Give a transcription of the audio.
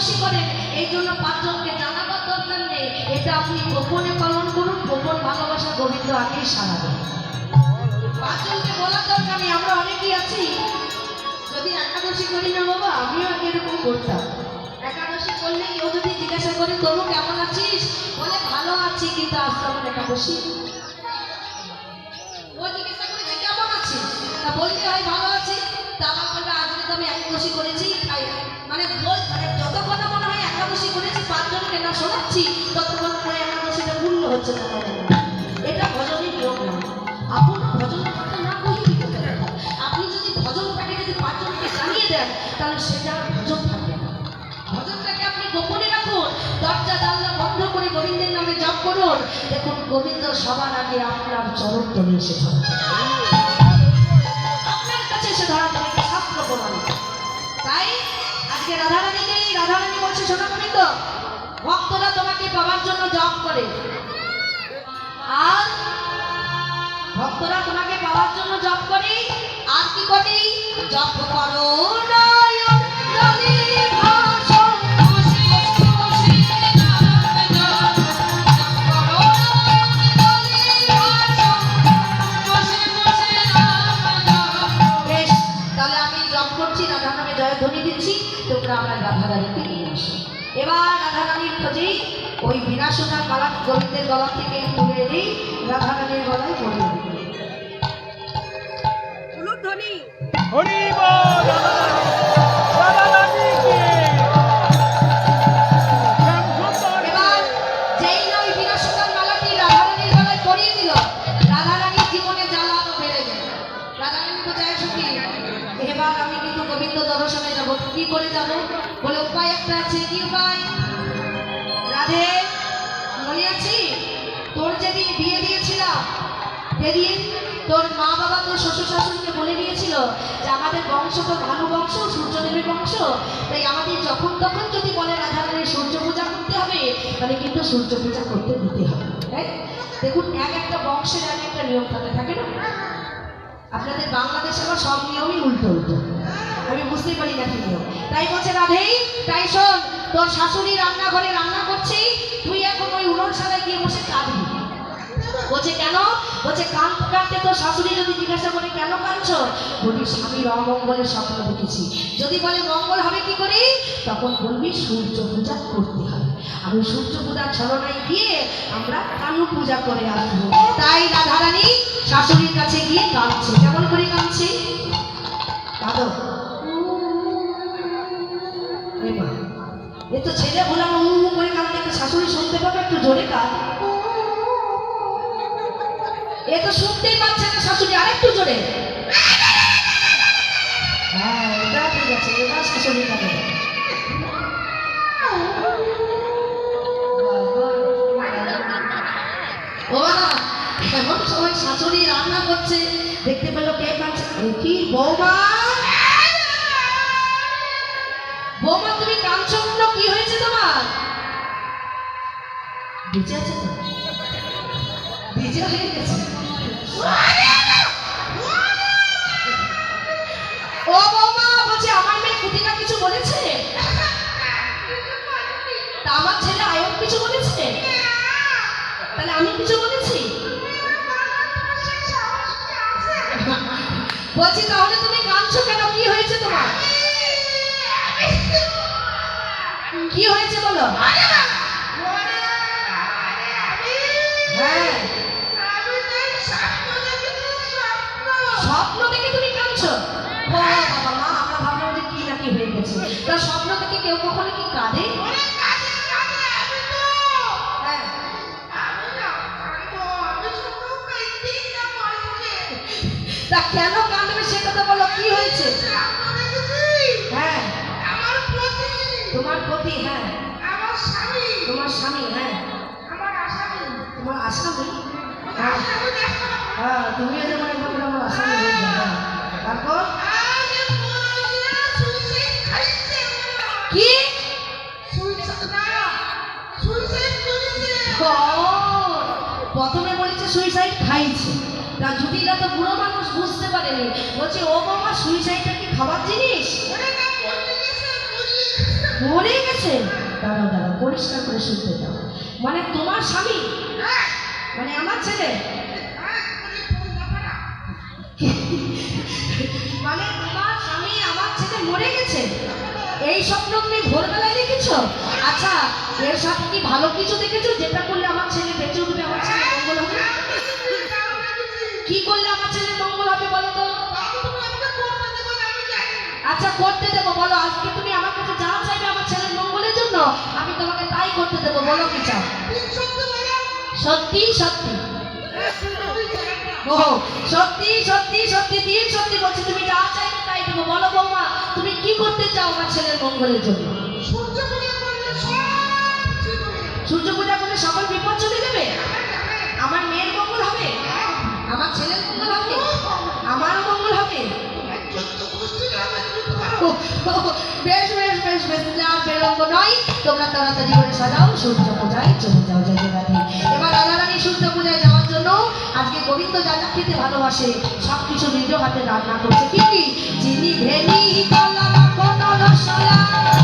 একাদশী করেন। এই জন্য পাঁচজনকে জানাবার দরকার নেই। এটা আপনি গোপনে পালন করুন, গোপন ভালোবাসা গোবিন্দ আগেই সারা দেন। পাঁচজনকে বলার দরকার নেই, আমরা অনেকেই আছি। যদি একাদশী করি না বাবা, আমিও এরকম করতাম। একাদশী করলে কেউ যদি জিজ্ঞাসা করে তবু কেমন আছিস? বলে, ভালো আছি, কিন্তু আজ তো আমার একাদশী বলতে হয়, ভালো আছি। তা আমার বলবে আজকে তো আমি একাদশী করেছি মানে মানে যতক্ষণ পাঁচজনকে না শোনাচ্ছি, ততক্ষণ মনে হয় একাদশীটা পূর্ণ হচ্ছে না এটা ভজনের নিয়ম না। আপন ভজন না করলে কি করতে আপনি যদি ভজনটাকে যদি পাঁচজনকে জানিয়ে দেন, তাহলে সেটা ভজন থাকবে ভজনটাকে আপনি গোপনে রাখুন। দরজা জানলা বন্ধ করে গোবিন্দের নামে জপ করুন। দেখুন, গোবিন্দ সবার আগে আপনার চরণ তলে এসে আপনার কাছে এসে তাই আজকে রাধারানীকে রাধারানী বলছে, শোনা গোবিন্দ ভক্তরা তোমাকে পাওয়ার জন্য জপ করে। আর ভক্তরা তোমাকে পাওয়ার জন্য জপ করে। আর কি করে জপ করো নয়ন বিনাশনার মালা গোবিন্দের গলা থেকে তুলে এনেই রাধা রানীর গলায় পড়ে দিল হরি গেল। এবার আমি কিন্তু গোবিন্দ দর্শনে যাব। কি করে যাব? বলে উপায় একটা আছে কি উপায়? রাধে মনে আছি? তোর যেদিন বিয়ে দিয়েছিলাম যেদিন তোর মা বাবা তোর শ্বশুর শাশুড়িকে বলে দিয়েছিল যে আমাদের বংশ তো ভানু বংশ, সূর্যদেবের বংশ। তাই আমাদের যখন তখন যদি বলে রাধারানীর সূর্য পূজা করতে হবে, তাহলে কিন্তু সূর্য পূজা করতে দিতে হবে। তাই দেখুন, এক একটা বংশের এক একটা নিয়ম থাকে না? আপনাদের বাংলাদেশে আবার সব নিয়মই উল্টো উল্টো। আমি বুঝতেই পারি না কি নিয়ম? তাই বলছে রাধেই তাই শোন, তোর শাশুড়ি রান্নাঘরে রান্না করছি, তুই এখন ওই সালায় গিয়ে বসে কাঁদবি। বলছে, কেন? বলছে কাঁদতে কাঁদতে তোর শাশুড়ি যদি জিজ্ঞাসা করে, কেন কাঁদছ? বলি, স্বামীর অমঙ্গলের স্বপ্ন দেখেছি। যদি বলে, মঙ্গল হবে কি করে? তখন বলবি, সূর্য পূজা করতে হবে। ওই সূর্য পূজার ছলনায় গিয়ে আমরা কানু পূজা করে আসব। তাই রাধারানী শাশুড়ির কাছে গিয়ে কাঁদছে। কেমন করে কাঁদছে? কাঁদো। এ তো ছেলে ভোলানো উঁ করে কাঁদতে একটা শাশুড়ি শুনতে পাবে, একটু জোরে কাঁদ। এ তো শুনতেই পাচ্ছে না শাশুড়ি, আরেকটু জোরে। হ্যাঁ এটা ঠিক আছে, এবার শাশুড়ি কাঁদে এমন সময় শাশুড়ি রান্না করছে। দেখতে পেল কে কি বৌমা। বৌমা, তুমি কাঁদছো কেন? কি হয়েছে তোমার? বেঁচে আছে তো? ভিজে হয়ে গেছে। ও বলছে, আমার মেয়ে কিছু বলেছে? তা আমার ছেলে আয়ব কিছু বলেছে? তাহলে আমি কিছু বলেছি, তাহলে তুমি কাঁদছো কেন? কি হয়েছে তোমার? কি হয়েছে বলো? হ্যাঁ। স্বপ্ন দেখে তুমি কাঁদছো? বাবা মা, আমরা ভাবলাম কি নাকি হয়ে গেছে। তা স্বপ্ন দেখে কেউ কখনো কি কাঁদে? হ্যাঁ। তা কেন কাঁদবে সে কথা বলো কি হয়েছে? হ্যাঁ। তোমার পতি হ্যাঁ। তোমার স্বামী হ্যাঁ। তোমার আসামি? হ্যাঁ। তুমিও যেমন একবার করে আমার আসামি হয়ে যাবে হ্যাঁ। তারপর? কি? প্রথমে বলেছে সুইসাইড খাইছে। তা জুটিরা তো বুড়ো মানুষ বুঝতে পারেনি। বলছে ও বাবা সুইসাইডটা কি খাবার জিনিস? মরে গেছে দাঁড়াও দাঁড়াও পরিষ্কার করে শুনতে দাও। মানে তোমার স্বামী? মানে আমার ছেলে? মানে তোমার স্বামী আমার ছেলে মরে গেছে? এই স্বপ্ন তুমি ভোরবেলায় দেখেছ? আচ্ছা এর সাথে কি ভালো কিছু করতে দেব, বলো, আজকে তুমি আমার কাছে যা চাইবে আমার ছেলের মঙ্গলের জন্য, আমি তোমাকে তাই করতে দেব, বলো কি চাও? সত্যি সত্যি। ও সত্যি সত্যি সত্যি দিয়ে সত্যি বলছি, তুমি যা চাইবে তাই দেবো, বলো বৌমা, তুমি কি করতে চাও আমার ছেলের মঙ্গলের জন্য? বেশ তোমরা তাড়াতাড়ি করে সাজাও, সূর্য পূজায় চলে যাও যাই রাধে এবার রাধারানী সূর্য পূজায় যাওয়ার জন্য আজকে গোবিন্দ যা খেতে ভালোবাসে সব নিজ হাতে রান্না করছে। কি যিনি ভেনি কলা মাখন রসলা